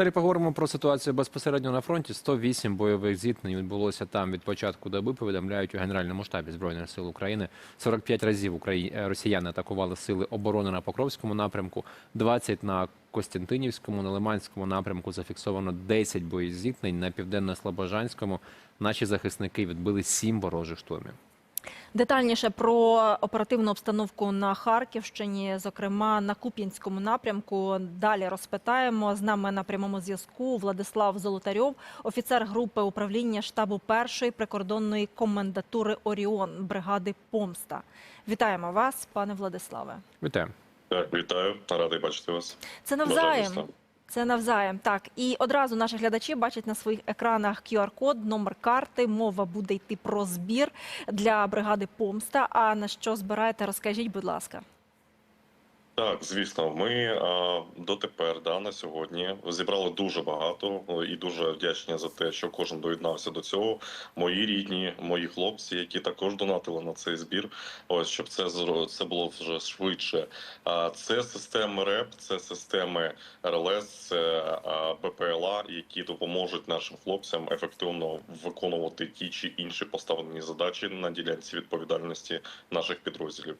Далі поговоримо про ситуацію безпосередньо на фронті. 108 бойових зіткнень відбулося там від початку доби. Повідомляють у Генеральному штабі збройних сил України. 45 разів Украї... росіяни атакували сили оборони на Покровському напрямку, 20 на Костянтинівському, на Лиманському напрямку зафіксовано 10 боєзіткнень. На південно-слобожанському наші захисники відбили 7 ворожих штурмів. Детальніше про оперативну обстановку на Харківщині, зокрема на Куп'янському напрямку. Далі розпитаємо. З нами на прямому зв'язку Владислав Золотарьов, офіцер групи управління штабу першої прикордонної комендатури Оріон бригади Помста. Вітаємо вас, пане Владиславе. Вітаю. Так, вітаю, радий бачити вас. Це Бажаю навзаєм. Це навзаєм. Так і одразу наші глядачі бачать на своїх екранах QR-код, номер карти. Мова буде йти про збір для бригади Помста. А на що збираєте? Розкажіть, будь ласка. Так, звісно, ми а, дотепер да, на сьогодні зібрали дуже багато і дуже вдячні за те, що кожен доєднався до цього. Мої рідні, мої хлопці, які також донатили на цей збір. Ось щоб це це було вже швидше. А це системи РЕП, це системи РЛС, це а, БПЛА, які допоможуть нашим хлопцям ефективно виконувати ті чи інші поставлені задачі на ділянці відповідальності наших підрозділів.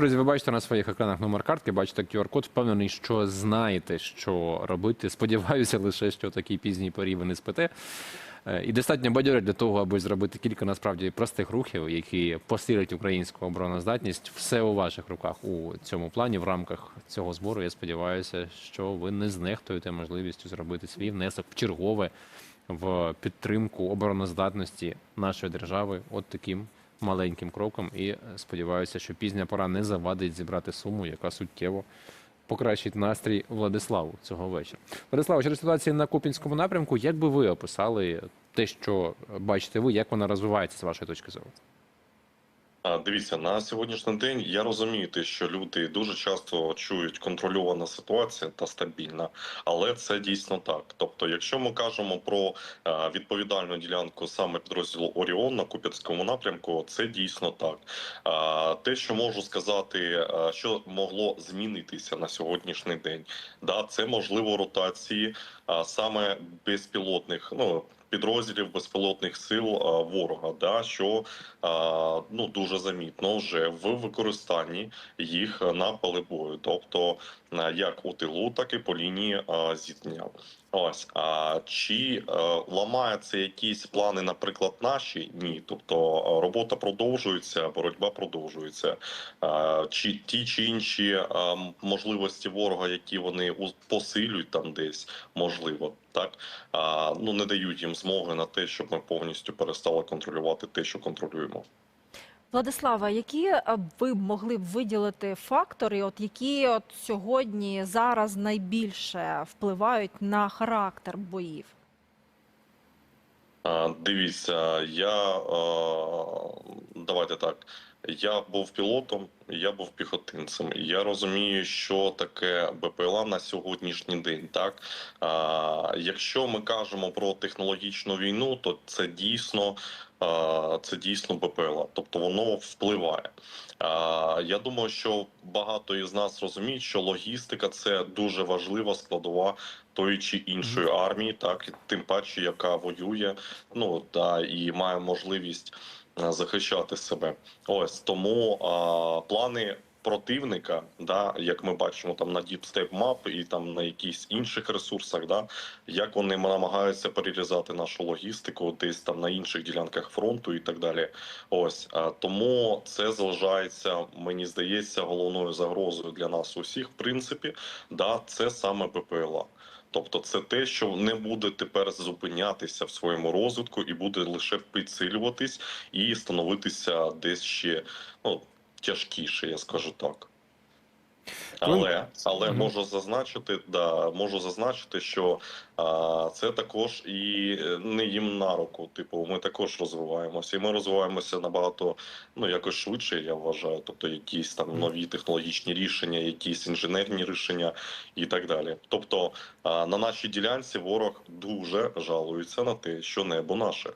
Друзі, ви бачите на своїх екранах номер картки, бачите QR-код. Впевнений, що знаєте, що робити. Сподіваюся, лише що такій пізній порі ви не спите. Е, І достатньо бадьорить для того, аби зробити кілька насправді простих рухів, які посилять українську обороноздатність. Все у ваших руках у цьому плані, в рамках цього збору. Я сподіваюся, що ви не знехтуєте можливістю зробити свій внесок в чергове в підтримку обороноздатності нашої держави. От таким маленьким кроком. І е, сподіваюся, що пізня пора не завадить зібрати суму, яка суттєво покращить настрій Владиславу цього вечора. Владислав, через ситуацію на Купінському напрямку, як би ви описали те, що бачите ви, як вона розвивається з вашої точки зору? Дивіться, на сьогоднішній день я розумію, те, що люди дуже часто чують контрольована ситуація та стабільна, але це дійсно так. Тобто, якщо ми кажемо про е, відповідальну ділянку саме підрозділу Оріон на Куп'янському напрямку, це дійсно так. Те, що можу сказати, е, що могло змінитися на сьогоднішній день, да, це можливо ротації саме безпілотних, ну підрозділів безпілотних сил ворога, да, що ну дуже замітно вже в використанні їх на поле бою, тобто як у тилу, так і по лінії зіткнення. Ось а чи е, ламаються якісь плани, наприклад, наші? Ні, тобто робота продовжується, боротьба продовжується. А, чи ті чи інші м- можливості ворога, які вони посилюють там десь, можливо, так а, ну не дають їм змоги на те, щоб ми повністю перестали контролювати те, що контролюємо. Владислава, які е, ви могли б виділити фактори, от які от сьогодні зараз найбільше впливають на характер боїв? Дивіться, я е, давайте так. Я був пілотом, я був піхотинцем. Я розумію, що таке БПЛА на сьогоднішній день. Так а, якщо ми кажемо про технологічну війну, то це дійсно це дійсно БПЛА, тобто воно впливає. Я думаю, що багато із нас розуміють, що логістика це дуже важлива складова тої чи іншої армії, так тим паче, яка воює, ну та і має можливість е, захищати себе. Ось тому а, плани. Противника, да, як ми бачимо там на Deep Map і там на якихось інших ресурсах, да, як вони намагаються перерізати нашу логістику десь там на інших ділянках фронту і так далі. Ось а, тому це залишається, мені здається, головною загрозою для нас усіх. В принципі, да, це саме ППЛА. Тобто, це те, що не буде тепер зупинятися в своєму розвитку і буде лише підсилюватись і становитися десь ще ну тяжкіше, я скажу так. Але але Мгм. можу зазначити, да можу зазначити, що а, це також і е, не їм на руку. Типу, ми також розвиваємося, і ми розвиваємося набагато ну якось швидше. Я вважаю. Тобто, якісь там нові технологічні рішення, якісь інженерні рішення і так далі. Тобто, а, на нашій ділянці ворог дуже жалується на те, що небо наше.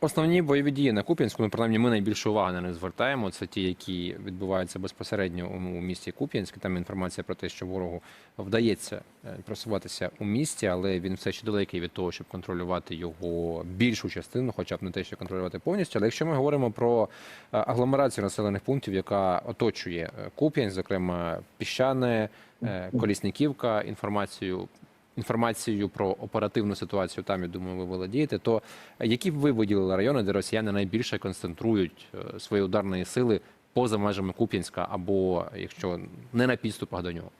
Основні бойові дії на Куп'янську, ну принаймні ми найбільше уваги на них звертаємо. Це ті, які відбуваються безпосередньо у, місті Куп'янськ. Там інформація про те, що ворогу вдається е, просуватися у місті, але він все ще далекий від того, щоб контролювати його більшу частину, хоча б не те, що контролювати повністю. Але якщо ми говоримо про е, агломерацію населених пунктів, яка оточує е, Куп'янськ, зокрема Піщане, Колісніківка, інформацію інформацією про оперативну ситуацію там, я думаю, ви володієте, то які б ви виділили райони, де росіяни найбільше концентрують е, свої ударні сили поза межами Куп'янська, або якщо не на підступах до нього?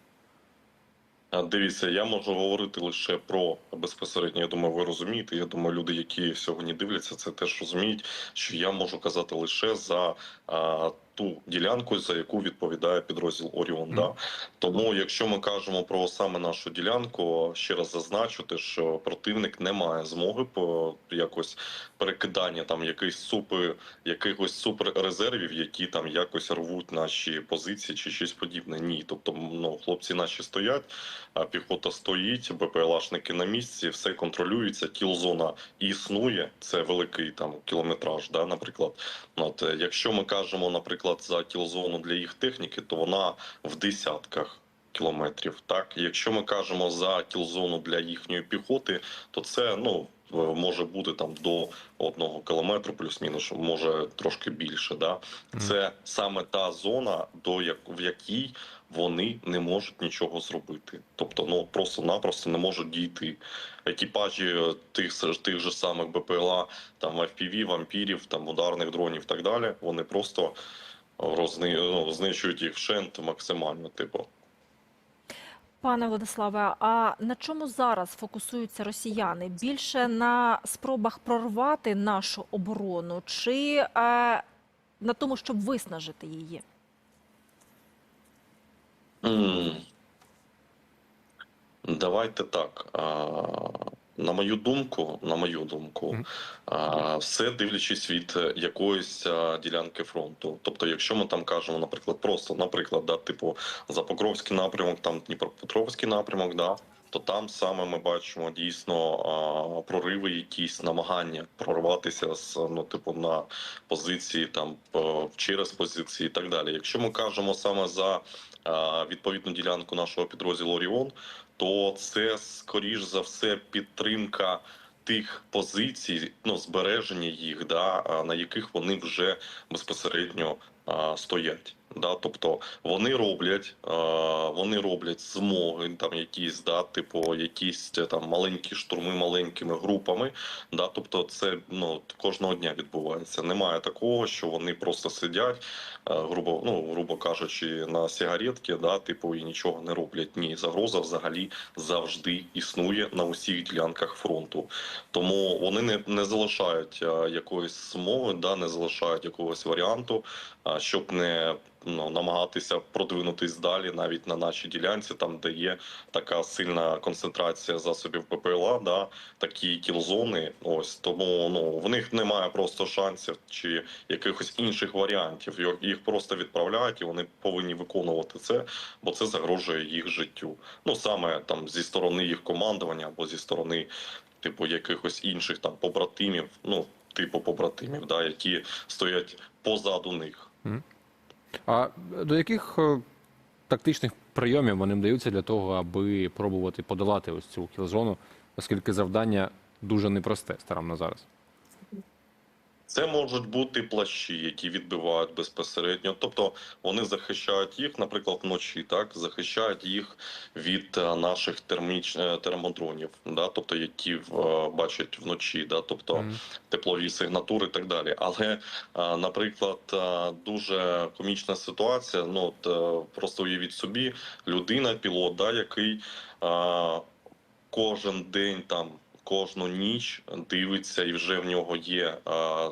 Дивіться, я можу говорити лише про безпосередньо. Я думаю, ви розумієте. Я думаю, люди, які сьогодні дивляться, це теж розуміють, що я можу казати лише за а, ту ділянку, за яку відповідає підрозділ Оріон. Да? Тому, якщо ми кажемо про саме нашу ділянку, ще раз зазначу, те, що противник не має змоги по якось перекидання там якихось супер, якихось суперрезервів, які там якось рвуть наші позиції чи щось подібне. Ні, тобто, ну хлопці наші стоять. А піхота стоїть, БПЛАшники на місці, все контролюється. Кілзона існує. Це великий там кілометраж. Да, наприклад, от е, якщо ми кажемо, наприклад, за кілзону для їх техніки, то вона в десятках. Кілометрів, так якщо ми кажемо за кілзону для їхньої піхоти, то це ну може бути там до одного кілометру, плюс-мінус, може трошки більше. Да? Це саме та зона, до як в якій вони не можуть нічого зробити. Тобто, ну просто-напросто не можуть дійти. Екіпажі тих тих же самих БПЛА, там FPV, вампірів, там ударних дронів, і так далі. Вони просто розни, ну, знищують їх вшент максимально. Типу, Пане Владиславе, а на чому зараз фокусуються росіяни? Більше на спробах прорвати нашу оборону чи е, на тому, щоб виснажити її? Давайте так. А, На мою думку, на мою думку, все дивлячись від е, якоїсь ділянки фронту. Тобто, якщо ми там кажемо, наприклад, просто, наприклад, да, типу Запокровський напрямок, там Дніпропетровський напрямок, да, то там саме ми бачимо дійсно а, прориви, якісь намагання прорватися з ну, типу, на позиції там через позиції і так далі. Якщо ми кажемо саме за відповідну ділянку нашого підрозділу Оріон, то це скоріш за все підтримка тих позицій, ну збереження їх, да, на яких вони вже безпосередньо а, стоять. Да, тобто вони роблять, вони роблять змоги, там якісь, да, типу, якісь е, там маленькі штурми маленькими групами. Да, тобто, це ну кожного дня відбувається. Немає такого, що вони просто сидять, е, грубо, ну грубо кажучи, на сигаретки, да, типу, і нічого не роблять. Ні, загроза взагалі завжди існує на усіх ділянках фронту. Тому вони не, не залишають якоїсь змови, да, не залишають якогось варіанту, щоб не ну, намагатися продвинутись далі, навіть на нашій ділянці, там де є така сильна концентрація засобів ППЛА, да, такі кілзони. Ось тому ну в них немає просто шансів чи якихось інших варіантів. Їх- просто відправляють, і вони повинні виконувати це, бо це загрожує їх життю. Ну саме там зі сторони їх командування або зі сторони, типу, якихось інших там побратимів, ну типу побратимів, да, які стоять позаду них. А до яких е, тактичних прийомів вони вдаються для того, аби пробувати подолати ось цю кілзону, оскільки завдання дуже непросте станом на зараз? Це можуть бути плащі, які відбивають безпосередньо. Тобто вони захищають їх, наприклад, вночі, так захищають їх від е, наших терміч... е, термодронів, да, тобто які е, бачать вночі, да, тобто теплові сигнатури і так далі. Але, наприклад, дуже комічна ситуація. Ну от, просто уявіть собі, людина, пілот, да, який кожен день там. Кожну ніч дивиться, і вже в нього є е,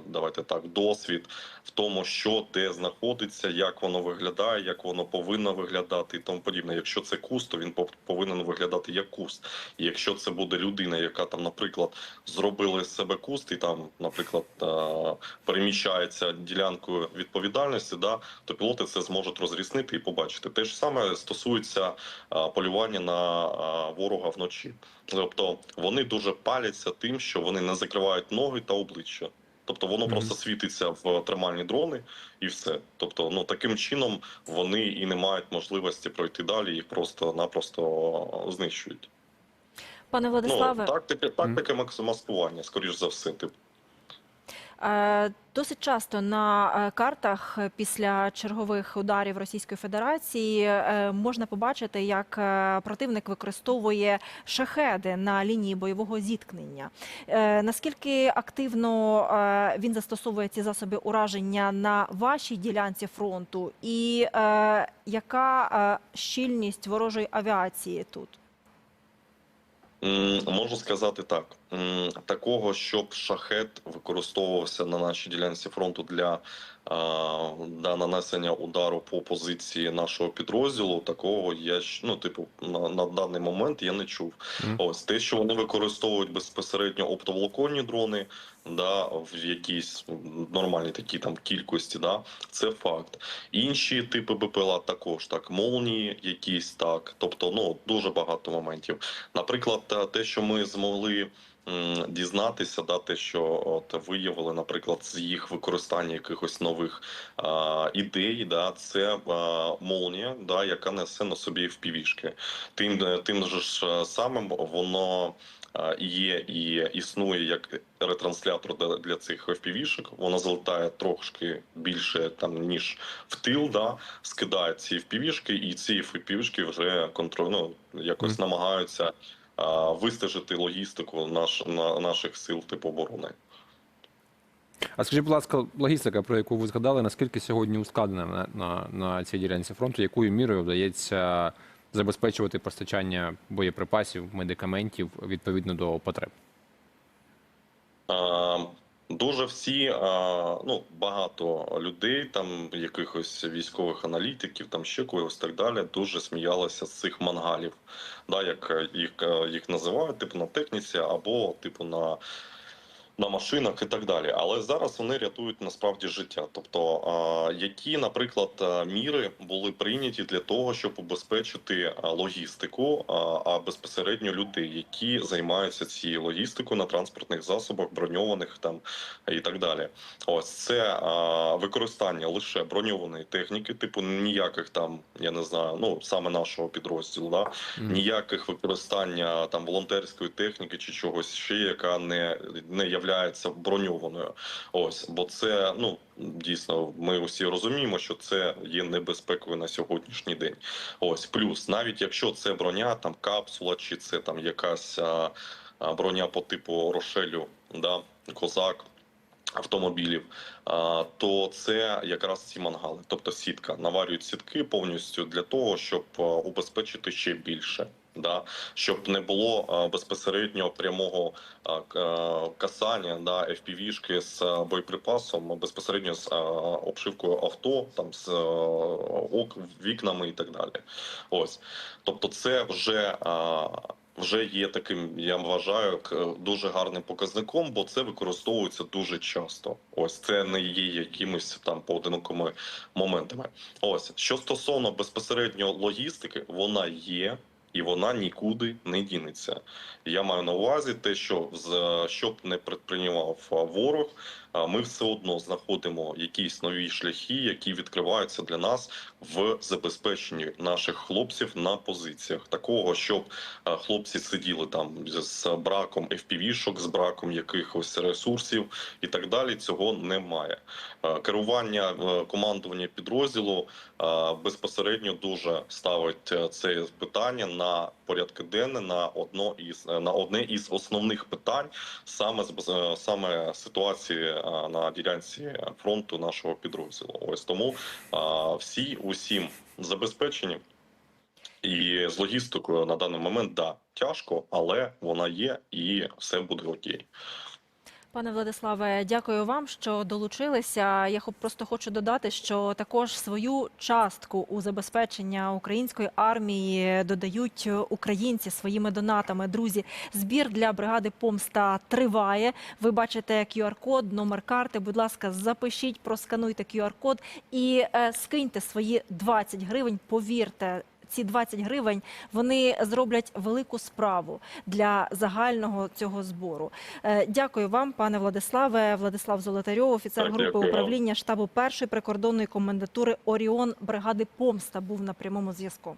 давайте так досвід в тому, що де знаходиться, як воно виглядає, як воно повинно виглядати і тому подібне. Якщо це куст, то він пов- повинен виглядати як куст. І якщо це буде людина, яка там, наприклад, зробила з себе куст і там, наприклад, е, переміщається ділянкою відповідальності, да, то пілоти це зможуть розрізнити і побачити. Те ж саме стосується е, полювання на ворога вночі. Тобто вони дуже паляться тим, що вони не закривають ноги та обличчя. Тобто воно Мгм. просто світиться в термальні дрони і все. Тобто, ну таким чином вони і не мають можливості пройти далі, їх просто-напросто знищують. Пане Владиславе, Ну, тактика, тактика макс- маскування, скоріш за все. Типу. Е, Досить часто на е, картах після чергових ударів Російської Федерації е, можна побачити, як противник використовує шахеди на лінії бойового зіткнення. Наскільки активно він застосовує ці засоби ураження на вашій ділянці фронту, і яка щільність ворожої авіації тут? Можу сказати так: такого, щоб шахет використовувався на нашій ділянці фронту для, для нанесення удару по позиції нашого підрозділу, такого я ну, типу, на, на даний момент я не чув. Мгм. Ось те, що вони використовують безпосередньо оптоволоконні дрони, да, в якійсь нормальній такій там кількості, да, це факт. Інші типи БПЛА також так, молнії, якісь так. Тобто, ну дуже багато моментів. Наприклад, те, що ми змогли. Дізнатися, да, те, що от виявили, наприклад, з їх використання якихось нових а, ідей, да, це а, молнія, да, яка несе на собі впівішки. Тим, е, тим же ж е, самим воно є і існує як ретранслятор для, цих FPV-шок. Воно залетає трошки більше там ніж в тил, да, скидає ці FPV-шки, і ці FPV-шки вже контроль, ну, якось Мгм. намагаються вистежити логістику наш, на, наших сил типу оборони. А скажіть, будь ласка, логістика, про яку ви згадали, наскільки сьогодні ускладнена на, на, на цій ділянці фронту, якою мірою вдається забезпечувати постачання боєприпасів, медикаментів відповідно до потреб? Дуже всі, ну багато людей, там якихось військових аналітиків, там ще когось так далі, дуже сміялися з цих мангалів, да, як е, їх, е, їх називають, типу на техніці або типу на, на машинах і так далі. Але зараз вони рятують насправді життя. Тобто, які, наприклад, е, міри були прийняті для того, щоб убезпечити логістику, а, безпосередньо людей, які займаються цією логістикою на транспортних засобах, броньованих там і так далі. Ось це використання лише броньованої техніки, типу ніяких там, я не знаю, ну саме нашого підрозділу, да ніяких використання там волонтерської техніки чи чогось ще, яка не, не являється броньованою. Ось, бо це ну дійсно, ми усі розуміємо, що це є небезпекою на сьогоднішній день. Ось плюс, навіть якщо це броня, там капсула, чи це там якась а, а, броня по типу Рошелю, да, козак. Автомобілів, то це якраз ці мангали, тобто сітка. Наварюють сітки повністю для того, щоб убезпечити ще більше. Да, щоб не було а, безпосередньо прямого а, касання да, FPV-шки з боєприпасом, безпосередньо з обшивкою авто, там з вікнами і так далі. Ось, тобто, це вже. Вже є таким, я вважаю, дуже гарним показником, бо це використовується дуже часто. Ось це не є якимись там поодинокими моментами. Ось що стосовно безпосередньо логістики, вона є. І вона нікуди не дінеться. Я маю на увазі те, що з щоб не предприймав ворог, а, ми все одно знаходимо якісь нові шляхи, які відкриваються для нас в забезпеченні наших хлопців на позиціях. Такого, щоб хлопці сиділи там з браком FPV-шок, з браком якихось ресурсів і так далі. Цього немає. Е, Керування е, командування підрозділу е, безпосередньо дуже ставить е, це питання на порядки денне на одно із е, на одне із основних питань, саме саме ситуації е, на ділянці фронту нашого підрозділу. Ось тому е, всі усім забезпечені. І з логістикою на даний момент да тяжко, але вона є, і все буде окей. Пане Владиславе, дякую вам, що долучилися. Я просто хочу додати, що також свою частку у забезпечення української армії додають українці своїми донатами. Друзі, збір для бригади Помста триває. Ви бачите QR-код, номер карти. Будь ласка, запишіть, проскануйте QR-код і е, скиньте свої 20 гривень. Повірте. Ці 20 гривень вони зроблять велику справу для загального цього збору. Е, Дякую вам, пане Владиславе. Владислав Золотарьов, офіцер Так, групи дякую управління штабу першої прикордонної комендатури Оріон бригади Помста був на прямому зв'язку.